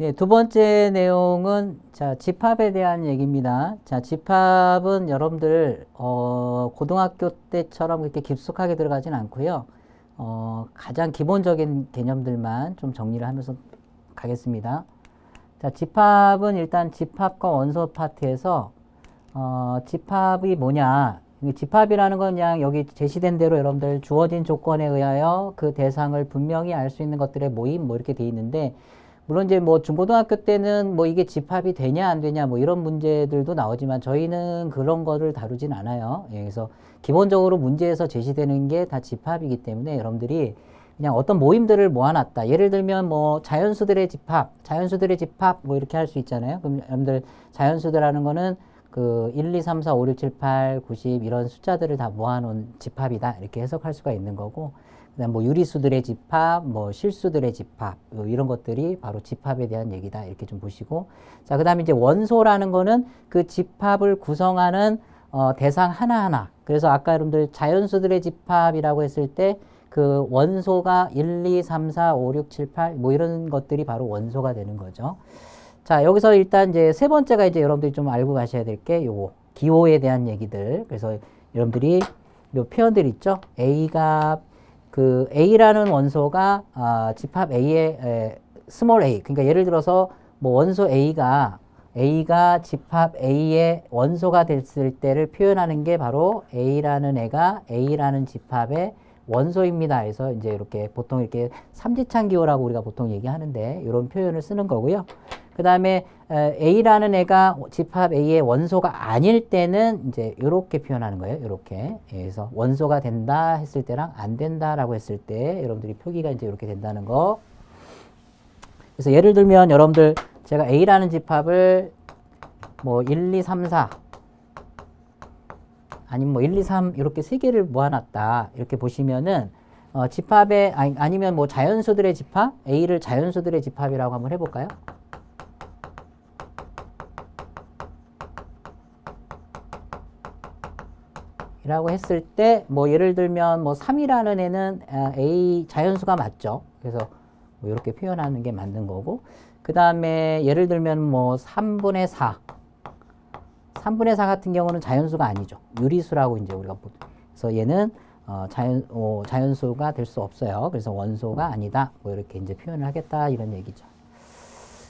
네, 두 번째 내용은 자, 집합에 대한 얘기입니다. 자, 집합은 여러분들 어, 고등학교 때처럼 그렇게 깊숙하게 들어가진 않고요. 어, 가장 기본적인 개념들만 좀 정리를 하면서 가겠습니다. 자, 집합은 일단 집합과 원소 파트에서 어, 집합이 뭐냐? 이 집합이라는 건 그냥 여기 제시된 대로 여러분들 주어진 조건에 의하여 그 대상을 분명히 알 수 있는 것들의 모임 뭐 이렇게 돼 있는데 물론 이제 뭐 중고등학교 때는 뭐 이게 집합이 되냐 안 되냐 뭐 이런 문제들도 나오지만 저희는 그런 거를 다루진 않아요. 예, 그래서 기본적으로 문제에서 제시되는 게 다 집합이기 때문에 여러분들이 그냥 어떤 모임들을 모아놨다. 예를 들면 뭐 자연수들의 집합, 자연수들의 집합 뭐 이렇게 할 수 있잖아요. 그럼 여러분들 자연수들하는 거는 그 1, 2, 3, 4, 5, 6, 7, 8, 90 이런 숫자들을 다 모아놓은 집합이다. 이렇게 해석할 수가 있는 거고 그다음 뭐 유리수들의 집합, 뭐 실수들의 집합 뭐 이런 것들이 바로 집합에 대한 얘기다. 이렇게 좀 보시고. 자 그다음에 이제 원소라는 거는 그 집합을 구성하는 어, 대상 하나하나. 그래서 아까 여러분들 자연수들의 집합이라고 했을 때 그 원소가 1, 2, 3, 4, 5, 6, 7, 8 뭐 이런 것들이 바로 원소가 되는 거죠. 자 여기서 일단 이제 세 번째가 이제 여러분들이 좀 알고 가셔야 될 게 요거 기호에 대한 얘기들. 그래서 여러분들이 요 표현들 있죠? A가 그 A라는 원소가 아, 집합 A의 에, 스몰 a 그러니까 예를 들어서 뭐 원소 A가 A가 집합 A의 원소가 됐을 때를 표현하는 게 바로 A라는 애가 A라는 집합의 원소입니다. 그래서 이제 이렇게 보통 이렇게 삼지창 기호라고 우리가 보통 얘기하는데 이런 표현을 쓰는 거고요. 그 다음에 A라는 애가 집합 A의 원소가 아닐 때는 이제 이렇게 표현하는 거예요. 이렇게. 그래서 원소가 된다 했을 때랑 안 된다라고 했을 때 여러분들이 표기가 이제 이렇게 된다는 거. 그래서 예를 들면 여러분들 제가 A라는 집합을 뭐 1, 2, 3, 4 아니면 뭐 1, 2, 3 이렇게 세 개를 모아놨다 이렇게 보시면은 어, 집합에 아니, 아니면 뭐 자연수들의 집합 A를 자연수들의 집합이라고 한번 해볼까요? 이라고 했을 때 뭐 예를 들면 뭐 3이라는 애는 아, A 자연수가 맞죠. 그래서 뭐 이렇게 표현하는 게 맞는 거고 그 다음에 예를 들면 뭐 3분의 4 3분의 4 같은 경우는 자연수가 아니죠. 유리수라고 이제 우리가 보 그래서 얘는 어, 자연, 어, 자연수가 될 수 없어요. 그래서 원소가 아니다. 뭐 이렇게 이제 표현을 하겠다. 이런 얘기죠.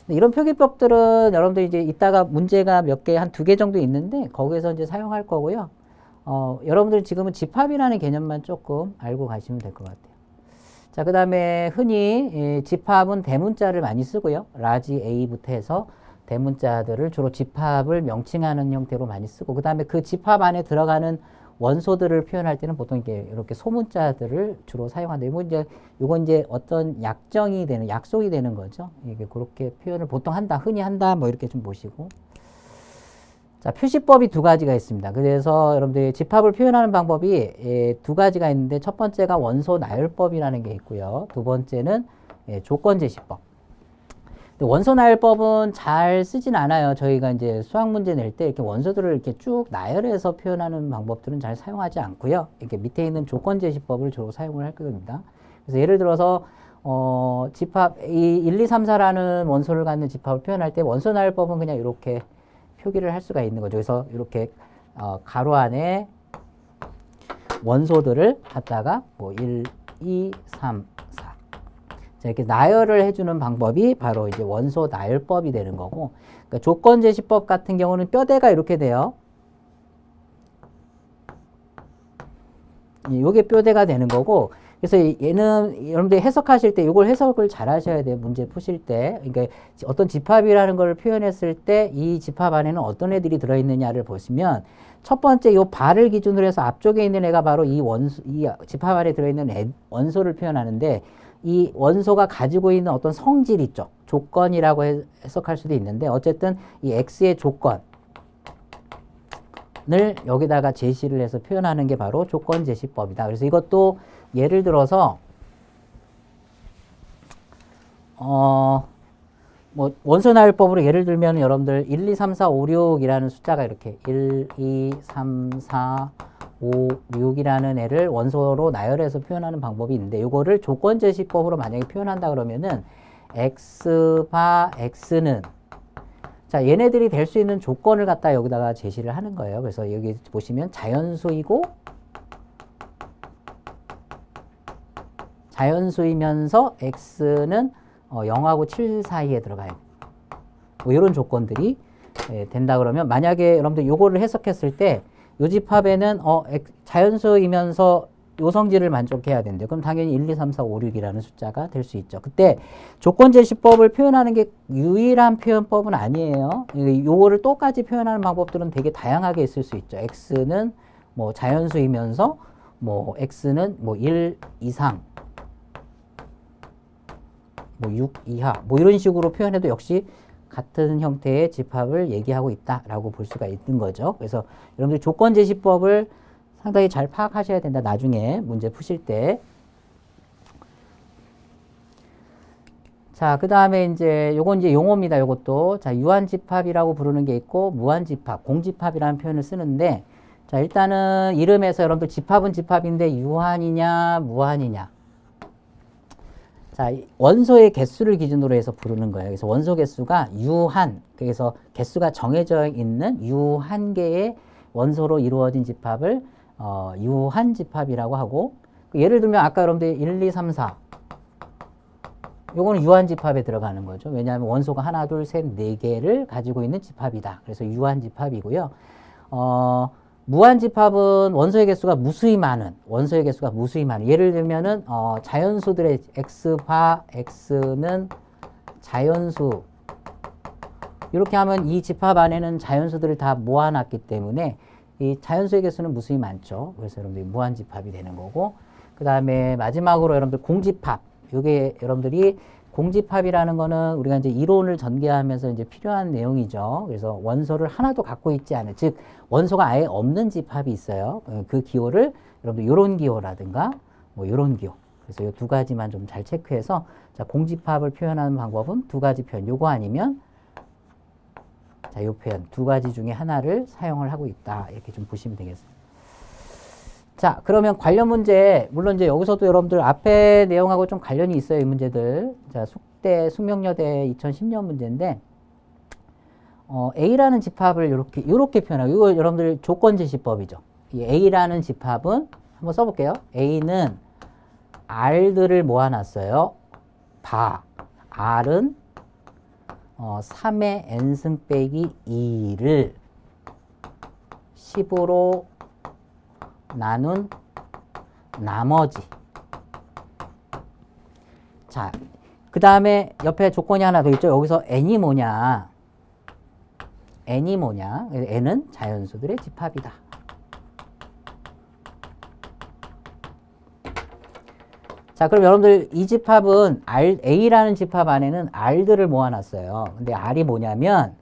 이런 표기법들은 여러분들 이제 이따가 문제가 몇 개, 한 두 개 정도 있는데 거기에서 이제 사용할 거고요. 어, 여러분들 지금은 집합이라는 개념만 조금 알고 가시면 될 것 같아요. 자, 그 다음에 흔히 예, 집합은 대문자를 많이 쓰고요. 라지 A부터 해서 대문자들을 주로 집합을 명칭하는 형태로 많이 쓰고 그 다음에 그 집합 안에 들어가는 원소들을 표현할 때는 보통 이렇게 소문자들을 주로 사용한다. 이거 이제 요건 이제 어떤 약정이 되는 약속이 되는 거죠. 이게 그렇게 표현을 보통 한다, 흔히 한다, 뭐 이렇게 좀 보시고. 자, 표시법이 두 가지가 있습니다. 그래서 여러분들이 집합을 표현하는 방법이 예, 두 가지가 있는데 첫 번째가 원소 나열법이라는 게 있고요. 두 번째는 예, 조건 제시법. 원소 나열법은 잘 쓰진 않아요. 저희가 이제 수학 문제 낼 때 이렇게 원소들을 이렇게 쭉 나열해서 표현하는 방법들은 잘 사용하지 않고요. 이렇게 밑에 있는 조건 제시법을 주로 사용을 할 겁니다. 그래서 예를 들어서 어, 집합 이 1, 2, 3, 4라는 원소를 갖는 집합을 표현할 때 원소 나열법은 그냥 이렇게 표기를 할 수가 있는 거죠. 그래서 이렇게 어, 가로 안에 원소들을 갖다가 뭐 1, 2, 3, 4. 자, 이렇게 나열을 해주는 방법이 바로 이제 원소 나열법이 되는 거고, 그러니까 조건 제시법 같은 경우는 뼈대가 이렇게 돼요. 이게 뼈대가 되는 거고, 그래서 얘는 여러분들이 해석하실 때 이걸 해석을 잘 하셔야 돼요. 문제 푸실 때. 그러니까 어떤 집합이라는 걸 표현했을 때 이 집합 안에는 어떤 애들이 들어있느냐를 보시면 첫 번째 요 발을 기준으로 해서 앞쪽에 있는 애가 바로 이 원소, 이 집합 안에 들어있는 애, 원소를 표현하는데 이 원소가 가지고 있는 어떤 성질 있죠. 조건이라고 해석할 수도 있는데 어쨌든 이 X의 조건 을 여기다가 제시를 해서 표현하는 게 바로 조건 제시법이다. 그래서 이것도 예를 들어서 어, 뭐 원소 나열법으로 예를 들면 여러분들 1, 2, 3, 4, 5, 6이라는 숫자가 이렇게 1, 2, 3, 4, 5, 6이라는 애를 원소로 나열해서 표현하는 방법이 있는데 이거를 조건 제시법으로 만약에 표현한다 그러면은 x 바 x는 자, 얘네들이 될 수 있는 조건을 갖다 여기다가 제시를 하는 거예요. 그래서 여기 보시면 자연수이고 자연수이면서 x는 어, 0하고 7 사이에 들어가요. 뭐 이런 조건들이 예, 된다 그러면 만약에 여러분들 요거를 해석했을 때 요 집합에는 어, 엑- 자연수이면서 요 성질을 만족해야 된대. 그럼 당연히 1, 2, 3, 4, 5, 6이라는 숫자가 될 수 있죠. 그때 조건 제시법을 표현하는 게 유일한 표현법은 아니에요. 이- 요거를 똑같이 표현하는 방법들은 되게 다양하게 있을 수 있죠. x는 뭐 자연수이면서 뭐 x는 뭐 1 이상 뭐 6 이하 뭐 이런 식으로 표현해도 역시 같은 형태의 집합을 얘기하고 있다라고 볼 수가 있는 거죠. 그래서 여러분들 조건 제시법을 상당히 잘 파악하셔야 된다. 나중에 문제 푸실 때. 자, 그 다음에 이제 요건 이제 용어입니다. 요것도. 자, 유한집합이라고 부르는 게 있고, 무한집합, 공집합이라는 표현을 쓰는데, 자, 일단은 이름에서 여러분들 집합은 집합인데, 유한이냐, 무한이냐. 자, 이 원소의 개수를 기준으로 해서 부르는 거예요. 그래서 원소 개수가 유한, 그래서 개수가 정해져 있는 유한 개의 원소로 이루어진 집합을 어, 유한 집합이라고 하고, 그 예를 들면 아까 여러분들 1, 2, 3, 4. 요거는 유한 집합에 들어가는 거죠. 왜냐하면 원소가 하나, 둘, 셋, 네 개를 가지고 있는 집합이다. 그래서 유한 집합이고요. 어, 무한 집합은 원소의 개수가 무수히 많은, 원소의 개수가 무수히 많은. 예를 들면은, 어, 자연수들의 x바 x는 자연수. 이렇게 하면 이 집합 안에는 자연수들을 다 모아놨기 때문에 이 자연수의 개수는 무수히 많죠. 그래서 여러분들이 무한 집합이 되는 거고, 그 다음에 마지막으로 여러분들 공집합. 이게 여러분들이 공집합이라는 거는 우리가 이제 이론을 전개하면서 이제 필요한 내용이죠. 그래서 원소를 하나도 갖고 있지 않은, 즉, 원소가 아예 없는 집합이 있어요. 어, 그 기호를 여러분들 요런 기호라든가 뭐 요런 기호. 그래서 이 두 가지만 좀 잘 체크해서 자, 공집합을 표현하는 방법은 두 가지 표현. 요거 아니면 자, 요 표현 두 가지 중에 하나를 사용을 하고 있다. 이렇게 좀 보시면 되겠습니다. 자, 그러면 관련 문제, 물론 이제 여기서도 여러분들 앞에 내용하고 좀 관련이 있어요, 이 문제들. 자, 숙대, 숙명여대 2010년 문제인데, 어, A라는 집합을 이렇게, 이렇게 표현하고, 이거 여러분들 조건 제시법이죠. 이 A라는 집합은, 한번 써볼게요. A는 R들을 모아놨어요. 바. R은 어, 3의 n승 빼기 2를 10으로 나눈 나머지. 자, 그 다음에 옆에 조건이 하나 더 있죠. 여기서 n이 뭐냐. n이 뭐냐. n은 자연수들의 집합이다. 자, 그럼 여러분들 이 집합은 R, A라는 집합 안에는 R들을 모아놨어요. 근데 R이 뭐냐면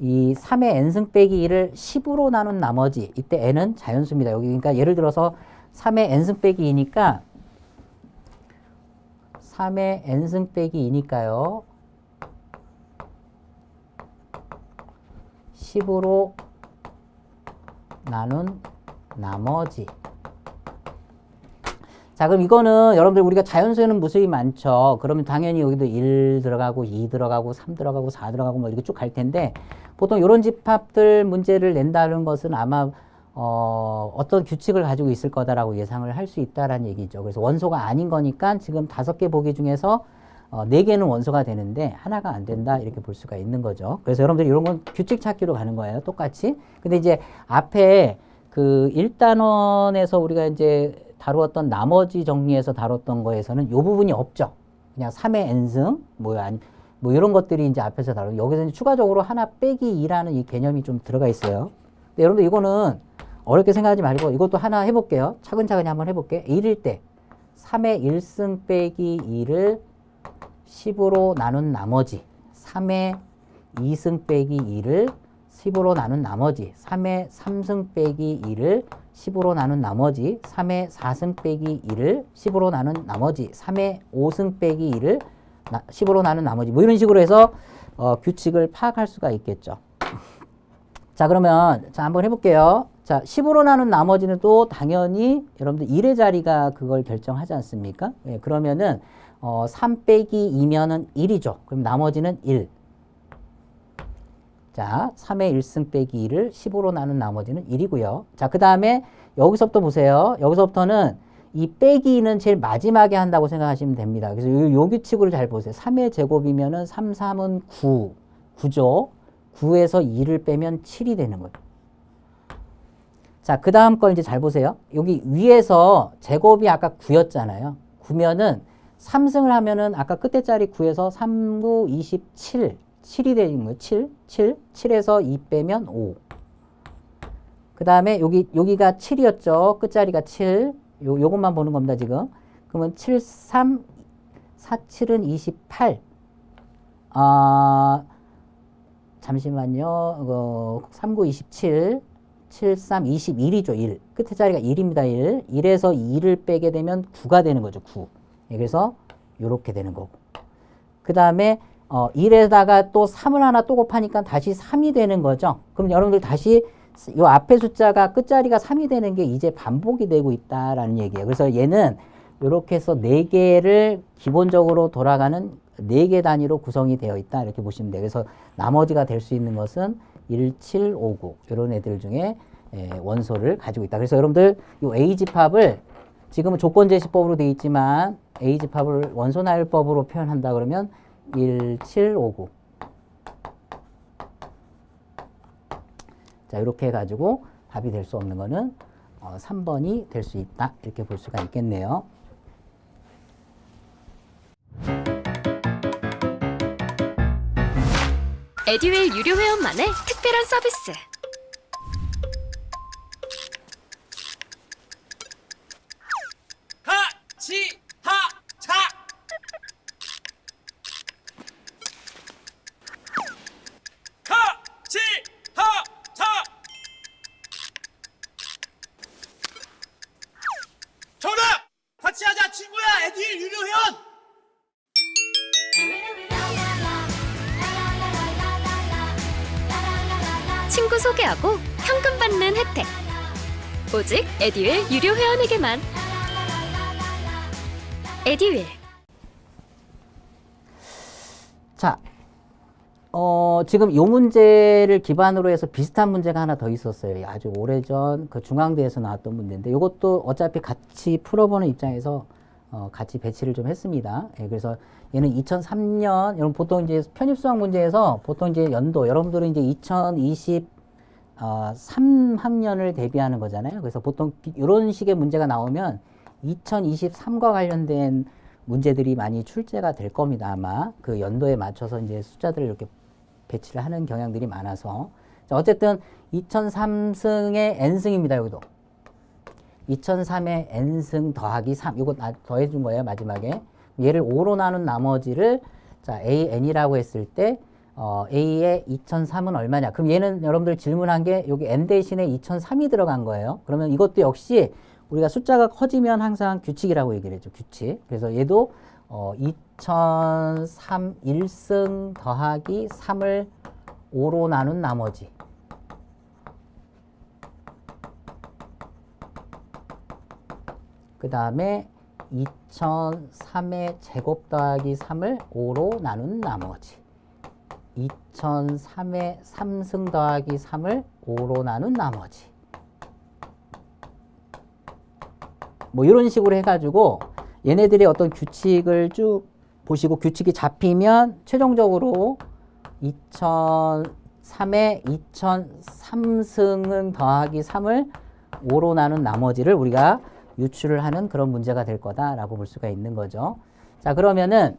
이 3의 n승 빼기 1을 10으로 나눈 나머지 이때 n은 자연수입니다. 여기 그러니까 예를 들어서 3의 n승 빼기 2니까 3의 n승 빼기 2니까요. 10으로 나눈 나머지 자, 그럼 이거는 여러분들 우리가 자연수에는 무수히 많죠. 그러면 당연히 여기도 1 들어가고 2 들어가고 3 들어가고 4 들어가고 뭐 이렇게 쭉 갈 텐데 보통 이런 집합들 문제를 낸다는 것은 아마 어, 어떤 규칙을 가지고 있을 거다라고 예상을 할 수 있다라는 얘기죠. 그래서 원소가 아닌 거니까 지금 다섯 개 보기 중에서 어, 네 개는 원소가 되는데 하나가 안 된다 이렇게 볼 수가 있는 거죠. 그래서 여러분들이 이런 건 규칙 찾기로 가는 거예요. 똑같이. 근데 이제 앞에 그 1단원에서 우리가 이제 다루었던 나머지 정리해서 다뤘던 거에서는 이 부분이 없죠. 그냥 3의 n승, 뭐, 아니, 뭐 이런 것들이 이제 앞에서 다루 여기서 이제 추가적으로 하나 빼기 2라는 이 개념이 좀 들어가 있어요. 근데 여러분들 이거는 어렵게 생각하지 말고 이것도 하나 해볼게요. 차근차근히 한번 해볼게요. 1일 때 3의 1승 빼기 2를 10으로 나눈 나머지 3의 2승 빼기 2를 10으로 나눈 나머지 3의 3승 빼기 2를 10으로 나눈 나머지 3의 4승 빼기 2를 10으로 나눈 나머지 3의 5승 빼기 2를 10으로 나눈 나머지 뭐 이런 식으로 해서 어, 규칙을 파악할 수가 있겠죠. 자 그러면 자 한번 해볼게요. 자 10으로 나눈 나머지는 또 당연히 여러분들 1의 자리가 그걸 결정하지 않습니까? 예, 그러면은 어, 3 빼기 2면은 1이죠. 그럼 나머지는 1. 자, 3의 1승 빼기 1을 15로 나눈 나머지는 1이고요. 자, 그 다음에 여기서부터 보세요. 여기서부터는 이 빼기는 제일 마지막에 한다고 생각하시면 됩니다. 그래서 요, 요 규칙으로 잘 보세요. 3의 제곱이면은 3, 3은 9, 9죠. 9에서 2를 빼면 7이 되는 거예요. 자, 그 다음 걸 이제 잘 보세요. 여기 위에서 제곱이 아까 9였잖아요. 9면은 3승을 하면은 아까 끝에 자리 9에서 3, 9, 27. 7이 되는 거예요. 7, 7, 7에서 2 빼면 5. 그 다음에 여기, 여기가 7이었죠. 끝자리가 7. 요, 요것만 보는 겁니다, 지금. 그러면 7, 3, 4, 7은 28. 아, 잠시만요. 어, 3, 9, 27. 7, 3, 21이죠, 1. 끝에 자리가 1입니다, 1. 1에서 2를 빼게 되면 9가 되는 거죠, 9. 예, 그래서 요렇게 되는 거고. 그 다음에 어, 1에다가 또 3을 하나 또 곱하니까 다시 3이 되는 거죠. 그럼 여러분들 다시 요 앞에 숫자가 끝자리가 3이 되는 게 이제 반복이 되고 있다라는 얘기예요. 그래서 얘는 이렇게 해서 4개를 기본적으로 돌아가는 4개 단위로 구성이 되어 있다 이렇게 보시면 돼요. 그래서 나머지가 될 수 있는 것은 1, 7, 5, 9 이런 애들 중에 예, 원소를 가지고 있다. 그래서 여러분들 이 A 집합을 지금은 조건 제시법으로 되어 있지만 A 집합을 원소 나열법으로 표현한다 그러면 1, 7, 5, 9 자, 이렇게 해가지고 답이 될 수 없는 거는 어, 3번이 될 수 있다. 이렇게 볼 수가 있겠네요. 에듀윌 유료 회원만의 특별한 서비스. 혜택. 오직 에듀윌 유료 회원에게만. 에듀윌. 자, 어, 지금 요 문제를 기반으로 해서 비슷한 문제가 하나 더 있었어요. 아주 오래전 그 중앙대에서 나왔던 문제인데 이것도 어차피 같이 풀어보는 입장에서 어, 같이 배치를 좀 했습니다. 예, 그래서 얘는 2003년, 여러분 보통 이제 편입 수학 문제에서 보통 이제 연도, 여러분들은 이제 2020 어, 3학년을 대비하는 거잖아요. 그래서 보통 이런 식의 문제가 나오면 2023과 관련된 문제들이 많이 출제가 될 겁니다. 아마 그 연도에 맞춰서 이제 숫자들을 이렇게 배치를 하는 경향들이 많아서. 자, 어쨌든 2003승의 n승입니다. 여기도. 2003의 n승 더하기 3. 이거 더해준 거예요. 마지막에. 얘를 5로 나눈 나머지를 자, an이라고 했을 때 어, a의 2003은 얼마냐? 그럼 얘는 여러분들 질문한 게 여기 n 대신에 2003이 들어간 거예요. 그러면 이것도 역시 우리가 숫자가 커지면 항상 규칙이라고 얘기를 했죠. 규칙. 그래서 얘도 어, 2003 1승 더하기 3을 5로 나눈 나머지. 그 다음에 2003의 제곱 더하기 3을 5로 나눈 나머지. 2003의 3승 더하기 3을 5로 나눈 나머지. 뭐 이런 식으로 해가지고 얘네들의 어떤 규칙을 쭉 보시고 규칙이 잡히면 최종적으로 2003에 2003승은 더하기 3을 5로 나눈 나머지를 우리가 유출을 하는 그런 문제가 될 거다라고 볼 수가 있는 거죠. 자 그러면은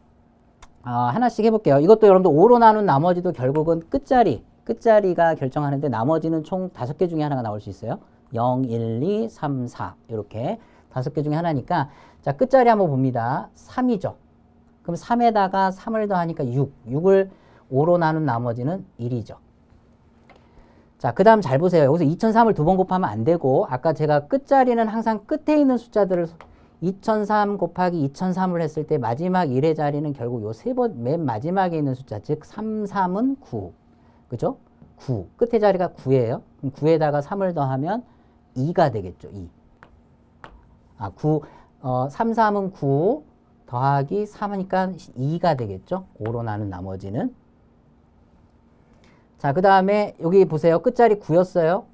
어, 하나씩 해볼게요. 이것도 여러분들 5로 나눈 나머지도 결국은 끝자리, 끝자리가 결정하는데 나머지는 총 다섯 개 중에 하나가 나올 수 있어요. 0, 1, 2, 3, 4 이렇게 다섯 개 중에 하나니까 자 끝자리 한번 봅니다. 3이죠. 그럼 3에다가 3을 더하니까 6, 6을 5로 나눈 나머지는 1이죠. 자, 그 다음 잘 보세요. 여기서 2003을 두 번 곱하면 안 되고, 아까 제가 끝자리는 항상 끝에 있는 숫자들을 2003 곱하기 2003을 했을 때 마지막 1의 자리는 결국 요 세 번, 맨 마지막에 있는 숫자, 즉 3, 3은 9. 그죠? 9. 끝에 자리가 9예요. 그럼 9에다가 3을 더하면 2가 되겠죠, 2. 아, 9, 어, 3, 3은 9 더하기 3하니까 2가 되겠죠. 5로 나눈 나머지는. 자, 그 다음에 여기 보세요. 끝자리 9였어요.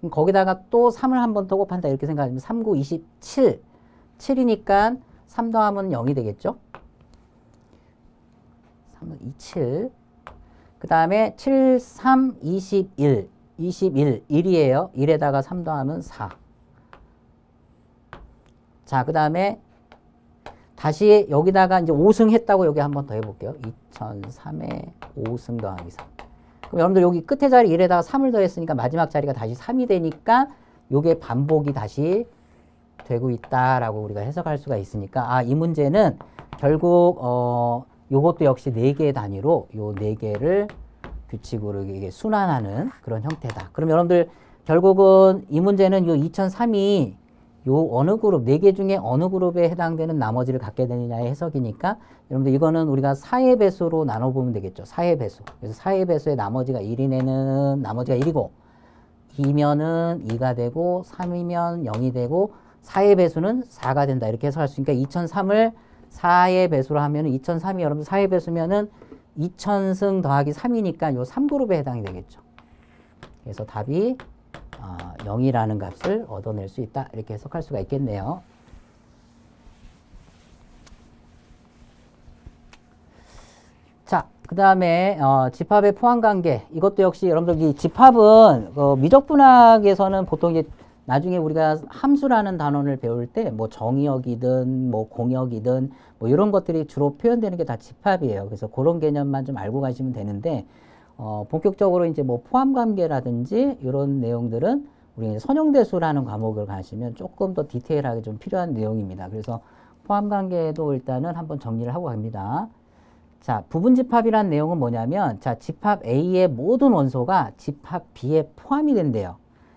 그럼 거기다가 또 3을 한 번 더 곱한다 이렇게 생각하면 3, 9, 27. 7이니까 3 더하면 0이 되겠죠. 3은 27. 그 다음에 7, 3, 21. 21. 1이에요. 1에다가 3 더하면 4. 자, 그 다음에 다시 여기다가 이제 5승 했다고 여기 한번 더 해볼게요. 2003에 5승 더하기 3. 그럼 여러분들 여기 끝에 자리 1에다가 3을 더했으니까 마지막 자리가 다시 3이 되니까 요게 반복이 다시 되고 있다라고 우리가 해석할 수가 있으니까 아, 이 문제는 결국 어 요것도 역시 네 개의 단위로 요 네 개를 규칙으로 이게 순환하는 그런 형태다. 그럼 여러분들 결국은 이 문제는 요 2003이 요 어느 그룹 네 개 중에 어느 그룹에 해당되는 나머지를 갖게 되느냐의 해석이니까 여러분들 이거는 우리가 4의 배수로 나눠 보면 되겠죠. 4의 배수. 그래서 4의 배수의 나머지가 1이내는 나머지가 1이고 2면은 2가 되고 3이면 0이 되고 4의 배수는 4가 된다. 이렇게 해석할 수 있으니까 2003을 4의 배수로 하면은 2003이 여러분 4의 배수면은 2000승 더하기 3이니까 요 3그룹에 해당이 되겠죠. 그래서 답이 어, 0이라는 값을 얻어낼 수 있다. 이렇게 해석할 수가 있겠네요. 자, 그 다음에 어, 집합의 포함관계 이것도 역시 여러분들 이 집합은 어, 미적분학에서는 보통 이제 나중에 우리가 함수라는 단원을 배울 때 뭐 정의역이든 뭐 공역이든 뭐 이런 것들이 주로 표현되는 게 다 집합이에요. 그래서 그런 개념만 좀 알고 가시면 되는데 어, 본격적으로 이제 뭐 포함 관계라든지 이런 내용들은 우리 선형대수라는 과목을 가시면 조금 더 디테일하게 좀 필요한 내용입니다. 그래서 포함 관계도 일단은 한번 정리를 하고 갑니다. 자, 부분 집합이란 내용은 뭐냐면, 자, 집합 A의 모든 원소가 집합 B에 포함이 된대요.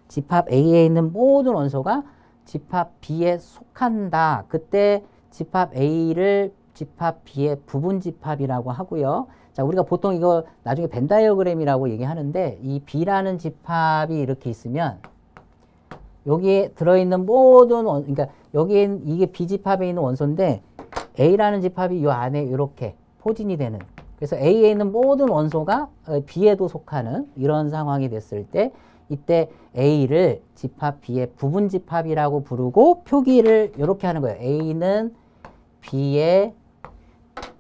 집합 A에 있는 모든 원소가 집합 B에 속한다. 그때 집합 A를 집합 B의 부분 집합이라고 하고요. 자, 우리가 보통 이거 나중에 벤 다이어그램이라고 얘기하는데, 이 B라는 집합이 이렇게 있으면, 여기에 들어있는 모든 원, 그러니까 여기엔 이게 B집합에 있는 원소인데, A라는 집합이 요 안에 이렇게 포진이 되는 그래서 A에 있는 모든 원소가 어, B에도 속하는 이런 상황이 됐을 때 이때 A를 집합 B의 부분 집합이라고 부르고 표기를 이렇게 하는 거예요. A는 B의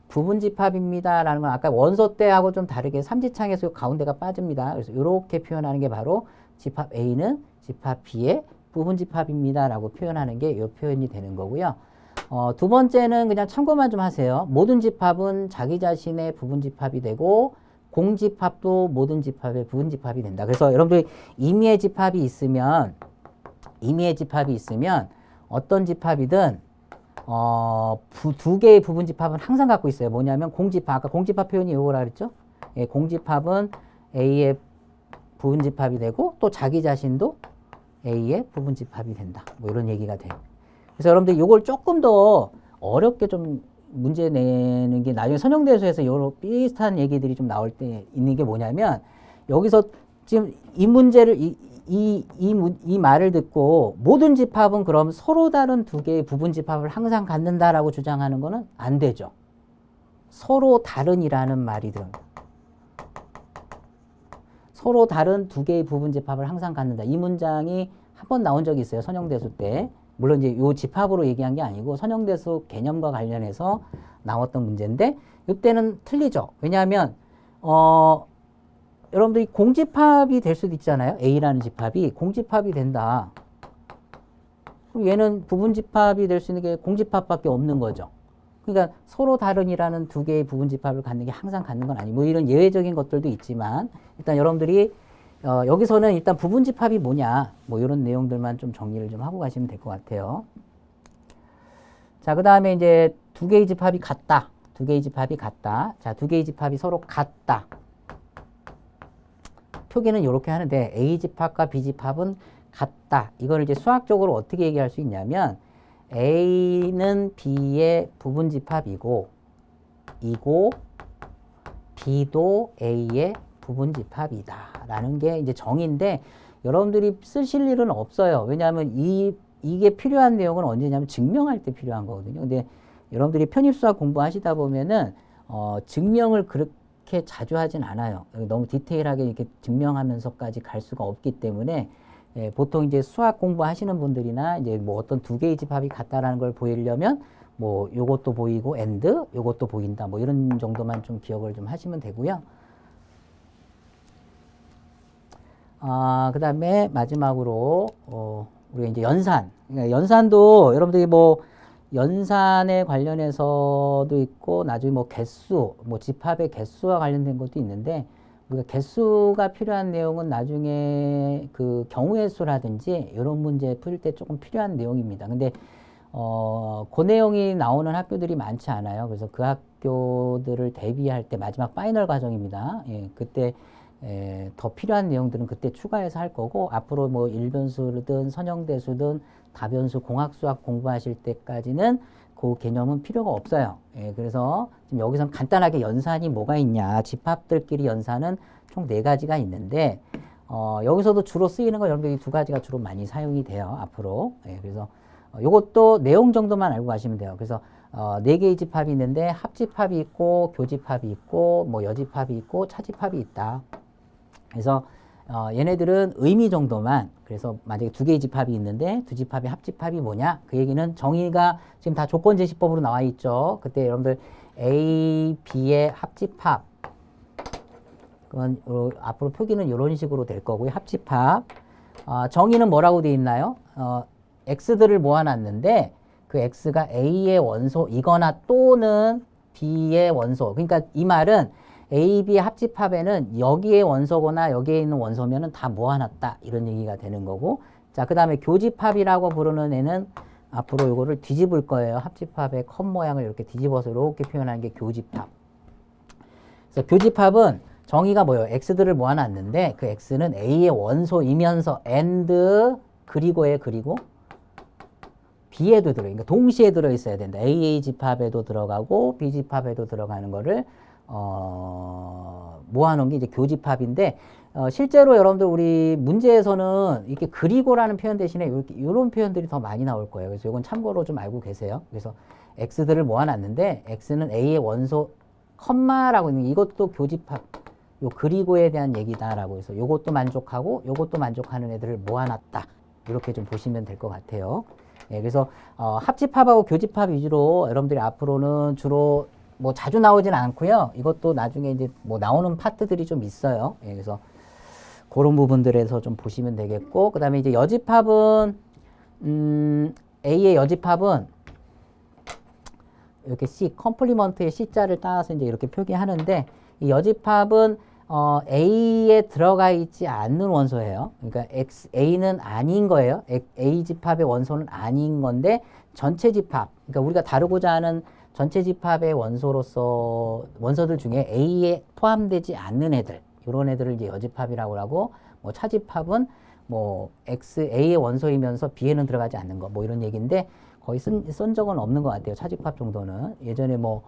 부분 집합입니다 라는 건 아까 원소 때하고 좀 다르게 삼지창에서 가운데가 빠집니다. 그래서 이렇게 표현하는 게 바로 집합 A는 집합 B의 부분 집합입니다 라고 표현하는 게 이 표현이 되는 거고요. 어, 두 번째는 그냥 참고만 좀 하세요. 모든 집합은 자기 자신의 부분 집합이 되고 공집합도 모든 집합의 부분 집합이 된다. 그래서 여러분들이 임의의 집합이 있으면 임의의 집합이 있으면 어떤 집합이든 어, 부, 두 개의 부분 집합은 항상 갖고 있어요. 뭐냐면 공집합 아까 공집합 표현이 이거라 그랬죠? 예, 공집합은 A의 부분 집합이 되고 또 자기 자신도 A의 부분 집합이 된다. 뭐 이런 얘기가 돼요. 그래서 여러분들 이걸 조금 더 어렵게 좀 문제 내는 게 나중에 선형대수에서 여러 비슷한 얘기들이 좀 나올 때 있는 게 뭐냐면 여기서 지금 이 문제를 이, 이, 이, 문- 이 말을 듣고 모든 집합은 그럼 서로 다른 두 개의 부분 집합을 항상 갖는다라고 주장하는 거는 안 되죠. 서로 다른이라는 말이 들어갑니다. 서로 다른 두 개의 부분 집합을 항상 갖는다. 이 문장이 한 번 나온 적이 있어요. 선형대수 때. 물론 이제 요 집합으로 얘기한 게 아니고 선형대수 개념과 관련해서 나왔던 문제인데 이때는 틀리죠. 왜냐하면 어 여러분들이 공집합이 될 수도 있잖아요. A라는 집합이 공집합이 된다. 그럼 얘는 부분집합이 될 수 있는 게 공집합밖에 없는 거죠. 그러니까 서로 다른이라는 두 개의 부분집합을 갖는 게 항상 갖는 건 아니고 뭐 이런 예외적인 것들도 있지만 일단 여러분들이 어, 여기서는 일단 부분 집합이 뭐냐 뭐 이런 내용들만 좀 정리를 좀 하고 가시면 될 것 같아요. 자, 그 다음에 이제 두 개의 집합이 같다. 두 개의 집합이 같다. 자, 두 개의 집합이 서로 같다. 표기는 이렇게 하는데 A 집합과 B 집합은 같다. 이걸 이제 수학적으로 어떻게 얘기할 수 있냐면 A는 B의 부분 집합이고 이고 B도 A의 부분 집합이다. 라는 게 이제 정의인데 여러분들이 쓰실 일은 없어요. 왜냐하면 이, 이게 필요한 내용은 언제냐면 증명할 때 필요한 거거든요. 근데 여러분들이 편입수학 공부하시다 보면은 어, 증명을 그렇게 자주 하진 않아요. 너무 디테일하게 이렇게 증명하면서까지 갈 수가 없기 때문에 예, 보통 이제 수학 공부하시는 분들이나 이제 뭐 어떤 두 개의 집합이 같다라는 걸 보이려면 뭐 요것도 보이고 and 요것도 보인다 뭐 이런 정도만 좀 기억을 좀 하시면 되고요. 아, 그 다음에 마지막으로, 어, 우리가 이제 연산. 그러니까 연산도 여러분들이 뭐, 연산에 관련해서도 있고, 나중에 뭐 개수, 뭐 집합의 개수와 관련된 것도 있는데, 우리가 개수가 필요한 내용은 나중에 그 경우의 수라든지 이런 문제 풀 때 조금 필요한 내용입니다. 근데 어, 그 내용이 나오는 학교들이 많지 않아요. 그래서 그 학교들을 대비할 때 마지막 파이널 과정입니다. 예, 그때 에, 더 필요한 내용들은 그때 추가해서 할 거고 앞으로 뭐 일변수든 선형대수든 다변수 공학수학 공부하실 때까지는 그 개념은 필요가 없어요. 예, 그래서 지금 여기서 간단하게 연산이 뭐가 있냐 집합들끼리 연산은 총 네 가지가 있는데 어, 여기서도 주로 쓰이는 거 여러분들이 두 가지가 주로 많이 사용이 돼요 앞으로. 예, 그래서 어, 요것도 내용 정도만 알고 가시면 돼요. 그래서 어, 네 개의 집합이 있는데 합집합이 있고 교집합이 있고 뭐 여집합이 있고 차집합이 있다. 그래서 어, 얘네들은 의미 정도만 그래서 만약에 두 개의 집합이 있는데 두 집합의 합집합이 뭐냐? 그 얘기는 정의가 지금 다 조건 제시법으로 나와 있죠. 그때 여러분들 A, B의 합집합. 그건 요- 앞으로 표기는 이런 식으로 될 거고요. 합집합. 어, 정의는 뭐라고 돼 있나요? 어, x들을 모아놨는데 그 x가 a의 원소이거나 또는 b의 원소. 그러니까 이 말은 A, B 합집합에는 여기에 원소거나 여기에 있는 원소면은 다 모아놨다. 이런 얘기가 되는 거고. 자 그 다음에 교집합이라고 부르는 애는 앞으로 이거를 뒤집을 거예요. 합집합의 컵 모양을 이렇게 뒤집어서 이렇게 표현하는 게 교집합. 그래서 교집합은 정의가 뭐예요? X들을 모아놨는데 그 x는 A의 원소이면서 and 그리고에 그리고 B에도 들어, 그러니까 동시에 들어 있어야 된다. AA 집합에도 들어가고 B 집합에도 들어가는 거를 어, 모아놓은 게 이제 교집합인데 어, 실제로 여러분들 우리 문제에서는 이렇게 그리고라는 표현 대신에 이렇게 이런 표현들이 더 많이 나올 거예요. 그래서 이건 참고로 좀 알고 계세요. 그래서 x들을 모아놨는데 x는 a의 원소 컴마라고 있는 이것도 교집합 요 그리고에 대한 얘기다라고 해서 요것도 만족하고 요것도 만족하는 애들을 모아놨다. 이렇게 좀 보시면 될 것 같아요. 예, 그래서 어, 합집합하고 교집합 위주로 여러분들이 앞으로는 주로 뭐 자주 나오진 않고요. 이것도 나중에 이제 뭐 나오는 파트들이 좀 있어요. 예, 그래서 그런 부분들에서 좀 보시면 되겠고, 그 다음에 이제 여집합은 음, A의 여집합은 이렇게 C 컴플리먼트의 C자를 따서 이제 이렇게 표기하는데 이 여집합은 어, A에 들어가 있지 않는 원소예요. 그러니까 X, A는 아닌 거예요. A 집합의 원소는 아닌 건데 전체 집합. 그러니까 우리가 다루고자 하는 전체 집합의 원소로서 원소들 중에 A에 포함되지 않는 애들. 이런 애들을 이제 여집합이라고 하고 뭐 차집합은 뭐 X, A의 원소이면서 B에는 들어가지 않는 거. 뭐 이런 얘기인데 거의 쓴, 쓴 적은 없는 것 같아요. 차집합 정도는. 예전에 뭐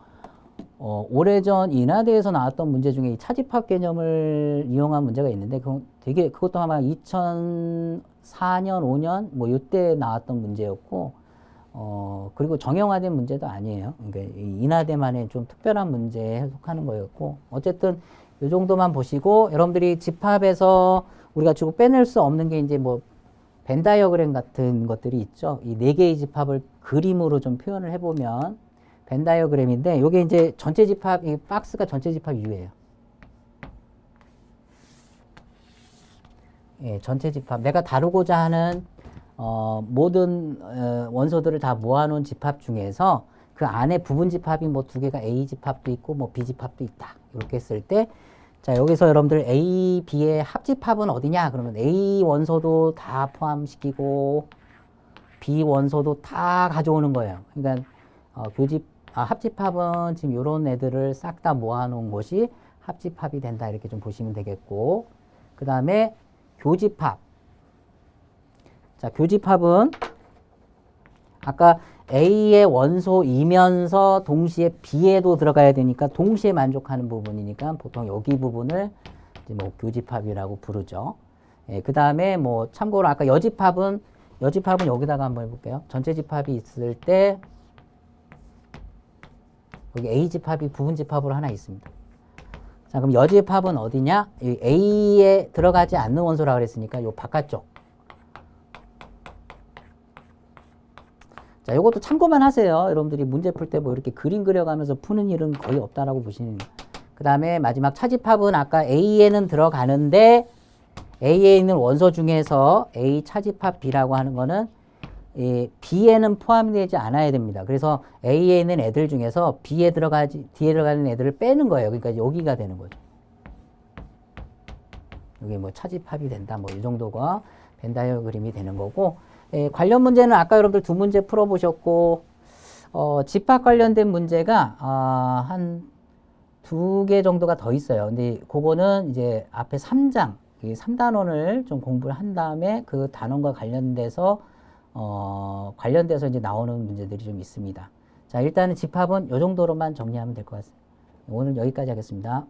어, 오래전 인하대에서 나왔던 문제 중에 이 차집합 개념을 이용한 문제가 있는데 그 되게 그것도 아마 2004년, 5년 뭐 이때 나왔던 문제였고 어, 그리고 정형화된 문제도 아니에요. 그러니까 이 인하대만의 좀 특별한 문제에 해석하는 거였고 어쨌든 이 정도만 보시고 여러분들이 집합에서 우리가 주고 빼낼 수 없는 게 이제 뭐 벤 다이어그램 같은 것들이 있죠. 이 네 개의 집합을 그림으로 좀 표현을 해보면 벤 다이어그램인데 이게 이제 전체 집합 이 박스가 전체 집합 U예요. 예, 전체 집합. 내가 다루고자 하는 어, 모든 어, 원소들을 다 모아놓은 집합 중에서 그 안에 부분 집합이 뭐 두 개가 A 집합도 있고 뭐 B 집합도 있다. 이렇게 했을 때, 자 여기서 여러분들 A, B의 합집합은 어디냐? 그러면 A 원소도 다 포함시키고 B 원소도 다 가져오는 거예요. 그러니까 어, 교집 아, 합집합은 지금 이런 애들을 싹 다 모아놓은 것이 합집합이 된다 이렇게 좀 보시면 되겠고 그 다음에 교집합 자 교집합은 아까 A의 원소이면서 동시에 B에도 들어가야 되니까 동시에 만족하는 부분이니까 보통 여기 부분을 뭐 교집합이라고 부르죠. 예, 그 다음에 뭐 참고로 아까 여집합은 여집합은 여기다가 한번 해볼게요. 전체 집합이 있을 때 여기 A 집합이 부분 집합으로 하나 있습니다. 자, 그럼 여집합은 어디냐? 이 A에 들어가지 않는 원소라 그랬으니까 요 바깥쪽. 자, 요것도 참고만 하세요. 여러분들이 문제 풀 때 뭐 이렇게 그림 그려가면서 푸는 일은 거의 없다라고 보시는. 그 다음에 마지막 차집합은 아까 A에는 들어가는데 A에 있는 원소 중에서 A 차집합 B라고 하는 거는 이 B에는 포함이 되지 않아야 됩니다. 그래서 A에 있는 애들 중에서 B에 들어가지, D에 들어가는 애들을 빼는 거예요. 그러니까 여기가 되는 거죠. 이게 뭐 차집합이 된다, 뭐 이 정도가 벤 다이어그램이 되는 거고, 예, 관련 문제는 아까 여러분들 두 문제 풀어보셨고, 어, 집합 관련된 문제가 아, 한 두 개 정도가 더 있어요. 근데 그거는 이제 앞에 3장, 이 3단원을 좀 공부를 한 다음에 그 단원과 관련돼서 어, 관련돼서 이제 나오는 문제들이 좀 있습니다. 자, 일단은 집합은 이 정도로만 정리하면 될 것 같습니다. 오늘 여기까지 하겠습니다.